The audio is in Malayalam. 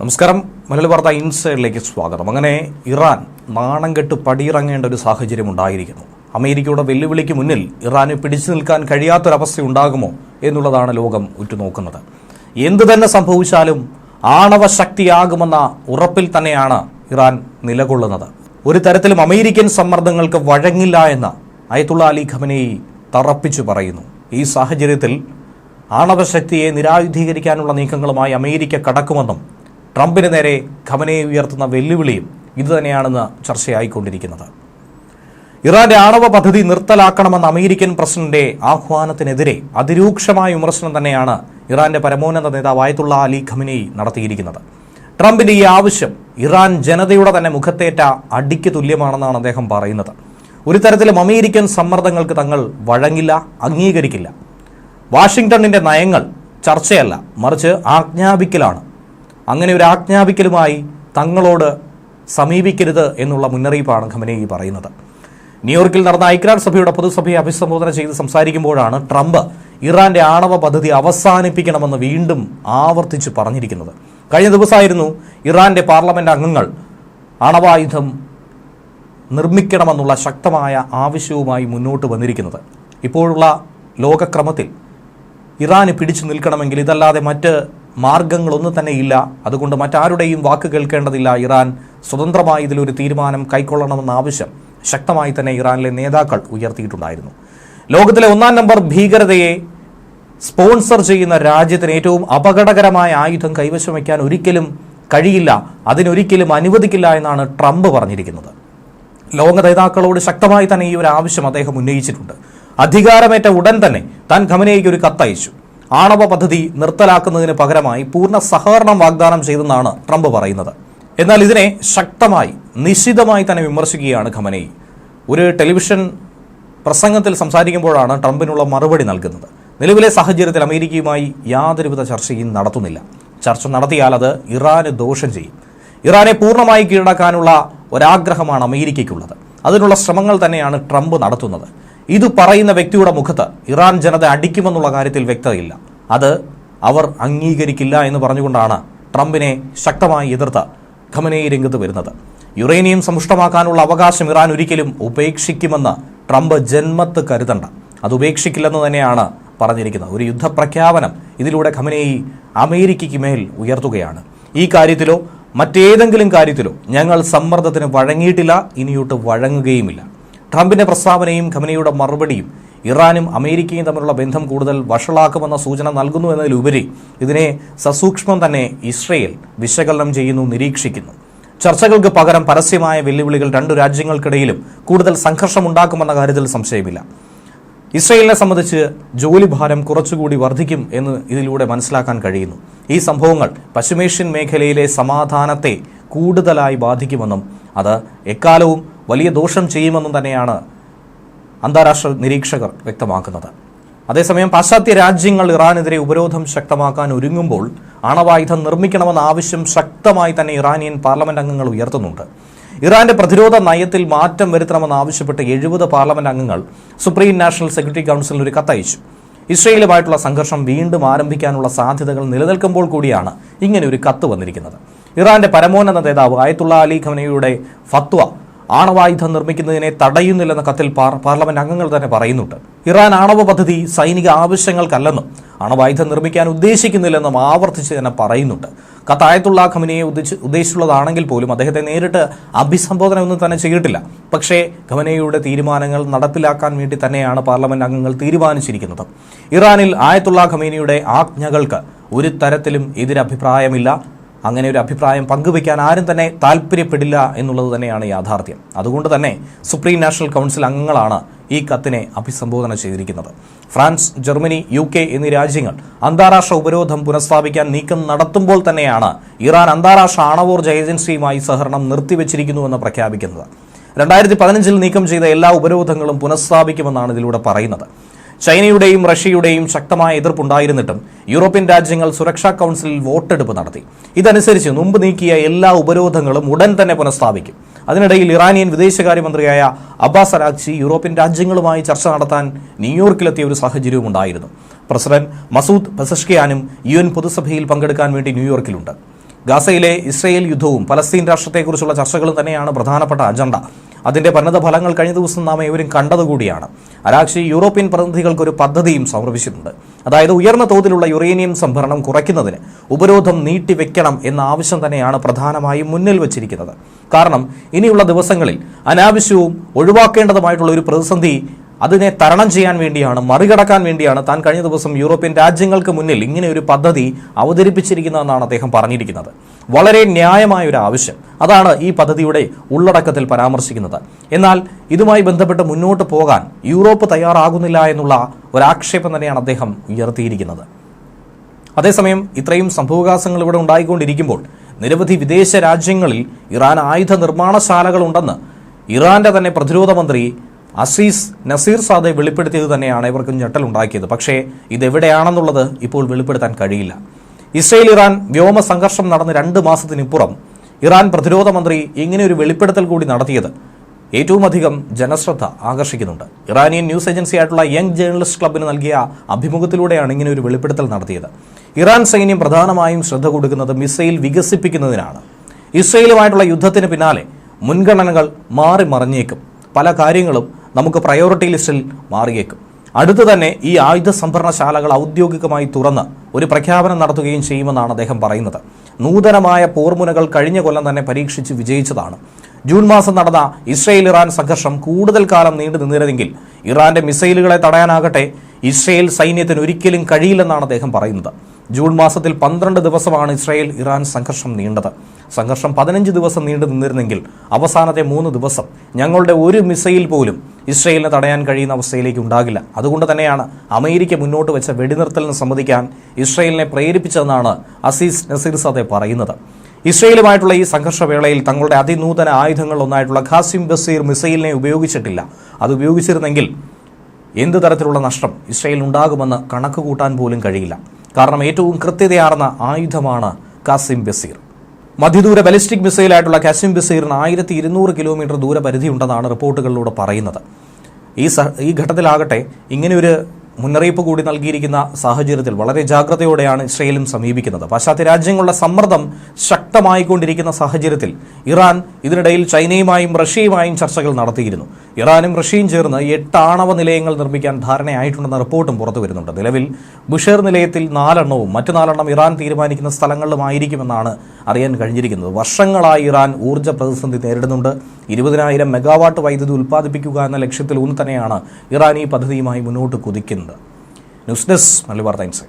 നമസ്കാരം. മലയാളി വാർത്ത ഇൻസൈഡിലേക്ക് സ്വാഗതം. അങ്ങനെ ഇറാൻ നാണം കെട്ട് പടിയിറങ്ങേണ്ട ഒരു സാഹചര്യം ഉണ്ടായിരിക്കുന്നു. അമേരിക്കയുടെ വെല്ലുവിളിക്ക് മുന്നിൽ ഇറാന് പിടിച്ചു നിൽക്കാൻ കഴിയാത്തൊരവസ്ഥ ഉണ്ടാകുമോ എന്നുള്ളതാണ് ലോകം ഉറ്റുനോക്കുന്നത്. എന്തു തന്നെ സംഭവിച്ചാലും ആണവ ശക്തിയാകുമെന്ന ഉറപ്പിൽ തന്നെയാണ് ഇറാൻ നിലകൊള്ളുന്നത്. ഒരു തരത്തിലും അമേരിക്കൻ സമ്മർദ്ദങ്ങൾക്ക് വഴങ്ങില്ല എന്ന് അയത്തുള്ള അലി ഖമനയി തറപ്പിച്ചു പറയുന്നു. ഈ സാഹചര്യത്തിൽ ആണവശക്തിയെ നിരായുധീകരിക്കാനുള്ള നീക്കങ്ങളുമായി അമേരിക്ക കടക്കുമെന്നും ട്രംപിന് നേരെ ഖമനയെ ഉയർത്തുന്ന വെല്ലുവിളിയും ഇതുതന്നെയാണെന്ന് ചർച്ചയായിക്കൊണ്ടിരിക്കുന്നത്. ഇറാന്റെ ആണവ പദ്ധതി നിർത്തലാക്കണമെന്ന അമേരിക്കൻ പ്രസിഡന്റിന്റെ ആഹ്വാനത്തിനെതിരെ അതിരൂക്ഷമായ വിമർശനം തന്നെയാണ് ഇറാന്റെ പരമോന്നത നേതാവ് അലി ഖമനയി നടത്തിയിരിക്കുന്നത്. ട്രംപിന്റെ ഈ ആവശ്യം ഇറാൻ ജനതയുടെ തന്നെ മുഖത്തേറ്റ അടിക്ക് തുല്യമാണെന്നാണ് അദ്ദേഹം പറയുന്നത്. ഒരു തരത്തിലും അമേരിക്കൻ സമ്മർദ്ദങ്ങൾക്ക് തങ്ങൾ വഴങ്ങില്ല അംഗീകരിക്കില്ല. വാഷിംഗ്ടണിന്റെ നയങ്ങൾ ചർച്ചയല്ല മറിച്ച് ആജ്ഞാപിക്കലാണ്. അങ്ങനെ ഒരു ആജ്ഞാപിക്കലുമായി തങ്ങളോട് സമീപിക്കരുത് എന്നുള്ള മുന്നറിയിപ്പാണ് ഖമനേയി പറയുന്നത്. ന്യൂയോർക്കിൽ നടന്ന ഐക്യരാഷ്ട്രസഭയുടെ പൊതുസഭയെ അഭിസംബോധന ചെയ്ത് സംസാരിക്കുമ്പോഴാണ് ട്രംപ് ഇറാന്റെ ആണവ പദ്ധതി അവസാനിപ്പിക്കണമെന്ന് വീണ്ടും ആവർത്തിച്ച് പറഞ്ഞിരിക്കുന്നത്. കഴിഞ്ഞ ദിവസമായിരുന്നു ഇറാന്റെ പാർലമെന്റ് അംഗങ്ങൾ ആണവായുധം നിർമ്മിക്കണമെന്നുള്ള ശക്തമായ ആവശ്യവുമായി മുന്നോട്ട് വന്നിരിക്കുന്നത്. ഇപ്പോഴുള്ള ലോകക്രമത്തിൽ ഇറാന് പിടിച്ചു നിൽക്കണമെങ്കിൽ ഇതല്ലാതെ മറ്റ് മാർഗങ്ങളൊന്നും തന്നെ ഇല്ല. അതുകൊണ്ട് മറ്റാരുടെയും വാക്ക് കേൾക്കേണ്ടതില്ല. ഇറാൻ സ്വതന്ത്രമായി ഇതിലൊരു തീരുമാനം കൈക്കൊള്ളണമെന്ന ആവശ്യം ശക്തമായി തന്നെ ഇറാനിലെ നേതാക്കൾ ഉയർത്തിയിട്ടുണ്ടായിരുന്നു. ലോകത്തിലെ ഒന്നാം നമ്പർ ഭീകരതയെ സ്പോൺസർ ചെയ്യുന്ന രാജ്യത്തിന് ഏറ്റവും അപകടകരമായ ആയുധം കൈവശം വയ്ക്കാൻ ഒരിക്കലും കഴിയില്ല. അതിനൊരിക്കലും അനുവദിക്കില്ല എന്നാണ് ട്രംപ് പറഞ്ഞിരിക്കുന്നത്. ലോക നേതാക്കളോട് ശക്തമായി തന്നെ ഈ ഒരു ആവശ്യം അദ്ദേഹം ഉന്നയിച്ചിട്ടുണ്ട്. അധികാരമേറ്റ ഉടൻ തന്നെ താൻ ഖമനയ്ക്ക് ഒരു കത്തയച്ചു. ആണവ പദ്ധതി നിർത്തലാക്കുന്നതിന് പകരമായി പൂർണ സഹകരണം വാഗ്ദാനം ചെയ്തെന്നാണ് ട്രംപ് പറയുന്നത്. എന്നാൽ ഇതിനെ ശക്തമായി നിശിതമായി തന്നെ വിമർശിക്കുകയാണ് ഖമനയി. ഒരു ടെലിവിഷൻ പ്രസംഗത്തിൽ സംസാരിക്കുമ്പോഴാണ് ട്രംപിനുള്ള മറുപടി നൽകുന്നത്. നിലവിലെ സാഹചര്യത്തിൽ അമേരിക്കയുമായി യാതൊരുവിധ ചർച്ചയും നടത്തുന്നില്ല. ചർച്ച നടത്തിയാൽ അത് ഇറാന് ദോഷം ചെയ്യും. ഇറാനെ പൂർണമായി കീഴടക്കാനുള്ള ഒരാഗ്രഹമാണ് അമേരിക്കയ്ക്കുള്ളത്. അതിനുള്ള ശ്രമങ്ങൾ തന്നെയാണ് ട്രംപ് നടത്തുന്നത്. ഇത് പറയുന്ന വ്യക്തിയുടെ മുഖത്ത് ഇറാൻ ജനത അടിക്കുമെന്നുള്ള കാര്യത്തിൽ വ്യക്തതയില്ല. അത് അവർ അംഗീകരിക്കില്ല എന്ന് പറഞ്ഞുകൊണ്ടാണ് ട്രംപിനെ ശക്തമായി എതിർത്ത് ഖമനേയി രംഗത്ത് വരുന്നത്. യുറേനിയം സമ്പുഷ്ടമാക്കാനുള്ള അവകാശം ഇറാൻ ഒരിക്കലും ഉപേക്ഷിക്കുമെന്ന് ട്രംപ് ജന്മത്ത് കരുതണ്ട. അത് ഉപേക്ഷിക്കില്ലെന്ന് തന്നെയാണ് പറഞ്ഞിരിക്കുന്നത്. ഒരു യുദ്ധപ്രഖ്യാപനം ഇതിലൂടെ ഖമനേയി അമേരിക്കയ്ക്ക് മേൽ ഉയർത്തുകയാണ്. ഈ കാര്യത്തിലോ മറ്റേതെങ്കിലും കാര്യത്തിലോ ഞങ്ങൾ സമ്മർദ്ദത്തിന് വഴങ്ങിയിട്ടില്ല ഇനിയോട്ട് വഴങ്ങുകയുമില്ല. ട്രംപിന്റെ പ്രസ്താവനയും ഖമനയുടെ മറുപടിയും ഇറാനും അമേരിക്കയും തമ്മിലുള്ള ബന്ധം കൂടുതൽ വഷളാക്കുമെന്ന സൂചന നൽകുന്നു എന്നതിലുപരി ഇതിനെ സസൂക്ഷ്മം തന്നെ ഇസ്രയേൽ വിശകലനം ചെയ്യുന്നു നിരീക്ഷിക്കുന്നു. ചർച്ചകൾക്ക് പകരം പരസ്യമായ വെല്ലുവിളികൾ രണ്ടു രാജ്യങ്ങൾക്കിടയിലും കൂടുതൽ സംഘർഷമുണ്ടാക്കുമെന്ന കാര്യത്തിൽ സംശയമില്ല. ഇസ്രയേലിനെ സംബന്ധിച്ച് ജോലിഭാരം കുറച്ചുകൂടി വർദ്ധിക്കും എന്ന് ഇതിലൂടെ മനസ്സിലാക്കാൻ കഴിയുന്നു. ഈ സംഭവങ്ങൾ പശ്ചിമേഷ്യൻ മേഖലയിലെ സമാധാനത്തെ കൂടുതലായി ബാധിക്കുമെന്നും അത് എക്കാലവും വലിയ ദോഷം ചെയ്യുമെന്നും തന്നെയാണ് അന്താരാഷ്ട്ര നിരീക്ഷകർ വ്യക്തമാക്കുന്നത്. അതേസമയം പാശ്ചാത്യ രാജ്യങ്ങൾ ഇറാനെതിരെ ഉപരോധം ശക്തമാക്കാൻ ഒരുങ്ങുമ്പോൾ ആണവായുധം നിർമ്മിക്കണമെന്ന ആവശ്യം ശക്തമായി തന്നെ ഇറാനിയൻ പാർലമെന്റ് അംഗങ്ങൾ ഉയർത്തുന്നുണ്ട്. ഇറാന്റെ പ്രതിരോധ നയത്തിൽ മാറ്റം വരുത്തണമെന്ന് ആവശ്യപ്പെട്ട് എഴുപത് പാർലമെന്റ് അംഗങ്ങൾ സുപ്രീം നാഷണൽ സെക്യൂരിറ്റി കൗൺസിലിന് ഒരു കത്തയച്ചു. ഇസ്രയേലുമായിട്ടുള്ള സംഘർഷം വീണ്ടും ആരംഭിക്കാനുള്ള സാധ്യതകൾ നിലനിൽക്കുമ്പോൾ കൂടിയാണ് ഇങ്ങനെ ഒരു കത്ത് വന്നിരിക്കുന്നത്. ഇറാന്റെ പരമോന്നത നേതാവ് ആയത്തുള്ള അലി ഖമനയുടെ ഫത്വ ആണവായുധം നിർമ്മിക്കുന്നതിനെ തടയുന്നില്ലെന്ന കത്തിൽ പാർലമെന്റ് അംഗങ്ങൾ തന്നെ പറയുന്നുണ്ട്. ഇറാൻ ആണവ പദ്ധതി സൈനിക ആവശ്യങ്ങൾക്കല്ലെന്നും ആണവായുധം നിർമ്മിക്കാൻ ഉദ്ദേശിക്കുന്നില്ലെന്നും ആവർത്തിച്ച് തന്നെ പറയുന്നുണ്ട്. കത്തായത്തുള്ള ഖമനിയെ ഉദ്ദേശി ഉദ്ദേശിച്ചുള്ളതാണെങ്കിൽ പോലും അദ്ദേഹത്തെ നേരിട്ട് അഭിസംബോധന ഒന്നും തന്നെ ചെയ്തിട്ടില്ല. പക്ഷേ ഖമനയുടെ തീരുമാനങ്ങൾ നടപ്പിലാക്കാൻ വേണ്ടി തന്നെയാണ് പാർലമെന്റ് അംഗങ്ങൾ തീരുമാനിച്ചിരിക്കുന്നത്. ഇറാനിൽ ആയത്തുള്ള ഖമീനിയുടെ ആജ്ഞകൾക്ക് ഒരു തരത്തിലും എതിരഭിപ്രായമില്ല. അങ്ങനെ ഒരു അഭിപ്രായം പങ്കുവയ്ക്കാൻ ആരും തന്നെ താല്പര്യപ്പെടില്ല എന്നുള്ളത് തന്നെയാണ് യാഥാർത്ഥ്യം. അതുകൊണ്ട് തന്നെ സുപ്രീം നാഷണൽ കൗൺസിൽ അംഗങ്ങളാണ് ഈ കത്തിനെ അഭിസംബോധന ചെയ്തിരിക്കുന്നത്. ഫ്രാൻസ് ജർമ്മനി യു കെ എന്നീ രാജ്യങ്ങൾ അന്താരാഷ്ട്ര ഉപരോധം പുനഃസ്ഥാപിക്കാൻ നീക്കം നടത്തുമ്പോൾ തന്നെയാണ് ഇറാൻ അന്താരാഷ്ട്ര ആണവോർജ ഏജൻസിയുമായി സഹകരണം നിർത്തിവച്ചിരിക്കുന്നുവെന്ന് പ്രഖ്യാപിക്കുന്നത്. രണ്ടായിരത്തി പതിനഞ്ചിൽ നീക്കം ചെയ്ത എല്ലാ ഉപരോധങ്ങളും പുനഃസ്ഥാപിക്കുമെന്നാണ് ഇതിലൂടെ പറയുന്നത്. ചൈനയുടെയും റഷ്യയുടെയും ശക്തമായ എതിർപ്പുണ്ടായിരുന്നിട്ടും യൂറോപ്യൻ രാജ്യങ്ങൾ സുരക്ഷാ കൗൺസിലിൽ വോട്ടെടുപ്പ് നടത്തി. ഇതനുസരിച്ച് മുമ്പ് നീക്കിയ എല്ലാ ഉപരോധങ്ങളും ഉടൻ തന്നെ പുനഃസ്ഥാപിക്കും. അതിനിടയിൽ ഇറാനിയൻ വിദേശകാര്യമന്ത്രിയായ അബ്ബാസ് അരാഖ്ചി യൂറോപ്യൻ രാജ്യങ്ങളുമായി ചർച്ച നടത്താൻ ന്യൂയോർക്കിലെത്തിയ ഒരു സാഹചര്യവും ഉണ്ടായിരുന്നു. പ്രസിഡന്റ് മസൂദ് പെസഷ്കിയാനും യു എൻ പൊതുസഭയിൽ പങ്കെടുക്കാൻ വേണ്ടി ന്യൂയോർക്കിലുണ്ട്. ഗാസയിലെ ഇസ്രയേൽ യുദ്ധവും പലസ്തീൻ രാഷ്ട്രത്തെക്കുറിച്ചുള്ള ചർച്ചകളും തന്നെയാണ് പ്രധാനപ്പെട്ട അജണ്ട. അതിന്റെ പരിണത ഫലങ്ങൾ കഴിഞ്ഞ ദിവസം നാം ഏവരും കണ്ടതുകൂടിയാണ്. അരാക്ഷി യൂറോപ്യൻ പ്രതിനിധികൾക്ക് ഒരു പദ്ധതിയും സമർപ്പിച്ചിട്ടുണ്ട്. അതായത് ഉയർന്ന തോതിലുള്ള യുറേനിയം സംഭരണം കുറയ്ക്കുന്നതിന് ഉപരോധം നീട്ടിവെക്കണം എന്ന ആവശ്യം തന്നെയാണ് പ്രധാനമായും മുന്നിൽ വച്ചിരിക്കുന്നത്. കാരണം ഇനിയുള്ള ദിവസങ്ങളിൽ അനാവശ്യവും ഒഴിവാക്കേണ്ടതുമായിട്ടുള്ള ഒരു പ്രതിസന്ധി അതിനെ തരണം ചെയ്യാൻ വേണ്ടിയാണ് മറികടക്കാൻ വേണ്ടിയാണ് താൻ കഴിഞ്ഞ ദിവസം യൂറോപ്യൻ രാജ്യങ്ങൾക്ക് മുന്നിൽ ഇങ്ങനെ ഒരു പദ്ധതി അവതരിപ്പിച്ചിരിക്കുന്നതെന്നാണ് അദ്ദേഹം പറഞ്ഞിരിക്കുന്നത്. വളരെ ന്യായമായ ഒരു ആവശ്യം. അതാണ് ഈ പദ്ധതിയുടെ ഉള്ളടക്കത്തിൽ പരാമർശിക്കുന്നത്. എന്നാൽ ഇതുമായി ബന്ധപ്പെട്ട് മുന്നോട്ട് പോകാൻ യൂറോപ്പ് തയ്യാറാകുന്നില്ല എന്നുള്ള ഒരാക്ഷേപം തന്നെയാണ് അദ്ദേഹം ഉയർത്തിയിരിക്കുന്നത്. അതേസമയം ഇത്രയും സംഭവവികാസങ്ങൾ ഇവിടെ ഉണ്ടായിക്കൊണ്ടിരിക്കുമ്പോൾ നിരവധി വിദേശ രാജ്യങ്ങളിൽ ഇറാൻ ആയുധ നിർമ്മാണശാലകളുണ്ടെന്ന് ഇറാന്റെ തന്നെ പ്രതിരോധ മന്ത്രി അസീസ് നസീർ സാദെ വെളിപ്പെടുത്തിയത് തന്നെയാണ് ഇവർക്കും ഞെട്ടലുണ്ടാക്കിയത്. പക്ഷേ ഇതെവിടെയാണെന്നുള്ളത് ഇപ്പോൾ വെളിപ്പെടുത്താൻ കഴിയില്ല. ഇസ്രയേൽ ഇറാൻ വ്യോമ സംഘർഷം നടന്ന് രണ്ട് മാസത്തിനിപ്പുറം ഇറാൻ പ്രതിരോധ മന്ത്രി ഇങ്ങനെ ഒരു വെളിപ്പെടുത്തൽ കൂടി നടത്തിയത് ഏറ്റവും അധികം ജനശ്രദ്ധ ആകർഷിക്കുന്നുണ്ട്. ഇറാനിയൻ ന്യൂസ് ഏജൻസി ആയിട്ടുള്ള യങ് ജേർണലിസ്റ്റ് ക്ലബിന് നൽകിയ അഭിമുഖത്തിലൂടെയാണ് ഇങ്ങനെ ഒരു വെളിപ്പെടുത്തൽ നടത്തിയത്. ഇറാൻ സൈന്യം പ്രധാനമായും ശ്രദ്ധ കൊടുക്കുന്നത് മിസൈൽ വികസിപ്പിക്കുന്നതിനാണ്. ഇസ്രയേലുമായിട്ടുള്ള യുദ്ധത്തിന് പിന്നാലെ മുൻഗണനകൾ മാറി മറിഞ്ഞേക്കും പല കാര്യങ്ങളും നമുക്ക് പ്രയോറിറ്റി ലിസ്റ്റിൽ മാറിയേക്കും. അടുത്തു തന്നെ ഈ ആയുധ സംഭരണശാലകൾ ഔദ്യോഗികമായി തുറന്ന് ഒരു പ്രഖ്യാപനം നടത്തുകയും ചെയ്യുമെന്നാണ് അദ്ദേഹം പറയുന്നത്. നൂതനമായ പോർമുനകൾ കഴിഞ്ഞ കൊല്ലം തന്നെ പരീക്ഷിച്ച് വിജയിച്ചതാണ്. ജൂൺ മാസം നടന്ന ഇസ്രയേൽ ഇറാൻ സംഘർഷം കൂടുതൽ കാലം നീണ്ടു നിന്നിരുന്നെങ്കിൽ ഇറാന്റെ മിസൈലുകളെ തടയാനാകട്ടെ ഇസ്രയേൽ സൈന്യത്തിന് ഒരിക്കലും കഴിയില്ലെന്നാണ് അദ്ദേഹം പറയുന്നത്. ജൂൺ മാസത്തിൽ പന്ത്രണ്ട് ദിവസമാണ് ഇസ്രയേൽ ഇറാൻ സംഘർഷം നീണ്ടത്. സംഘർഷം പതിനഞ്ച് ദിവസം നീണ്ടു നിന്നിരുന്നെങ്കിൽ അവസാനത്തെ മൂന്ന് ദിവസം ഞങ്ങളുടെ ഒരു മിസൈൽ പോലും ഇസ്രയേലിനെ തടയാൻ കഴിയുന്ന അവസ്ഥയിലേക്ക് ഉണ്ടാകില്ല. അതുകൊണ്ട് തന്നെയാണ് അമേരിക്ക മുന്നോട്ട് വെച്ച വെടിനിർത്തലിന് സമ്മതിക്കാൻ ഇസ്രയേലിനെ പ്രേരിപ്പിച്ചതെന്നാണ് അസീസ് നസീർ സദെ പറയുന്നത്. ഇസ്രയേലുമായിട്ടുള്ള ഈ സംഘർഷവേളയിൽ തങ്ങളുടെ അതിനൂതന ആയുധങ്ങൾ ഒന്നായിട്ടുള്ള ഖാസിം ബസീർ മിസൈലിനെ ഉപയോഗിച്ചിട്ടില്ല. അത് ഉപയോഗിച്ചിരുന്നെങ്കിൽ എന്ത് തരത്തിലുള്ള നഷ്ടം ഇസ്രയേൽ ഉണ്ടാകുമെന്ന് കണക്ക് കൂട്ടാൻ പോലും കഴിയില്ല. കാരണം ഏറ്റവും കൃത്യതയാർന്ന ആയുധമാണ് കാസിം ബസീർ. മധ്യദൂര ബലിസ്റ്റിക് മിസൈലായിട്ടുള്ള കാസിം ബിസൈറിന് ആയിരത്തി ഇരുന്നൂറ് കിലോമീറ്റർ ദൂരപരിധി ഉണ്ടെന്നാണ് റിപ്പോർട്ടുകളിലൂടെ പറയുന്നത്. ഈ ഈ ഘട്ടത്തിലാകട്ടെ ഇങ്ങനെയൊരു മുന്നറിയിപ്പ് കൂടി നൽകിയിരിക്കുന്ന സാഹചര്യത്തിൽ വളരെ ജാഗ്രതയോടെയാണ് ഇസ്രയേലും സമീപിക്കുന്നത്. പാശ്ചാത്യ രാജ്യങ്ങളുടെ സമ്മർദ്ദം ശക്തമായിക്കൊണ്ടിരിക്കുന്ന സാഹചര്യത്തിൽ ഇറാൻ ഇതിനിടയിൽ ചൈനയുമായും റഷ്യയുമായും ചർച്ചകൾ നടത്തിയിരുന്നു. ഇറാനും റഷ്യയും ചേർന്ന് എട്ട് ആണവ നിലയങ്ങൾ നിർമ്മിക്കാൻ ധാരണയായിട്ടുണ്ടെന്ന റിപ്പോർട്ടും പുറത്തു വരുന്നുണ്ട്. നിലവിൽ ബുഷേർ നിലയത്തിൽ നാലെണ്ണവും മറ്റു നാലെണ്ണം ഇറാൻ തീരുമാനിക്കുന്ന സ്ഥലങ്ങളിലുമായിരിക്കുമെന്നാണ് അറിയാൻ കഴിഞ്ഞിരിക്കുന്നത്. വർഷങ്ങളായി ഇറാൻ ഊർജ പ്രതിസന്ധി നേരിടുന്നുണ്ട്. ഇരുപതിനായിരം മെഗാവാട്ട് വൈദ്യുതി ഉൽപ്പാദിപ്പിക്കുക എന്ന ലക്ഷ്യത്തിൽ ഊന്നി തന്നെയാണ് ഇറാൻ ഈ പദ്ധതിയുമായി മുന്നോട്ട് കുതിക്കുന്നത്. News desk Malabar Times.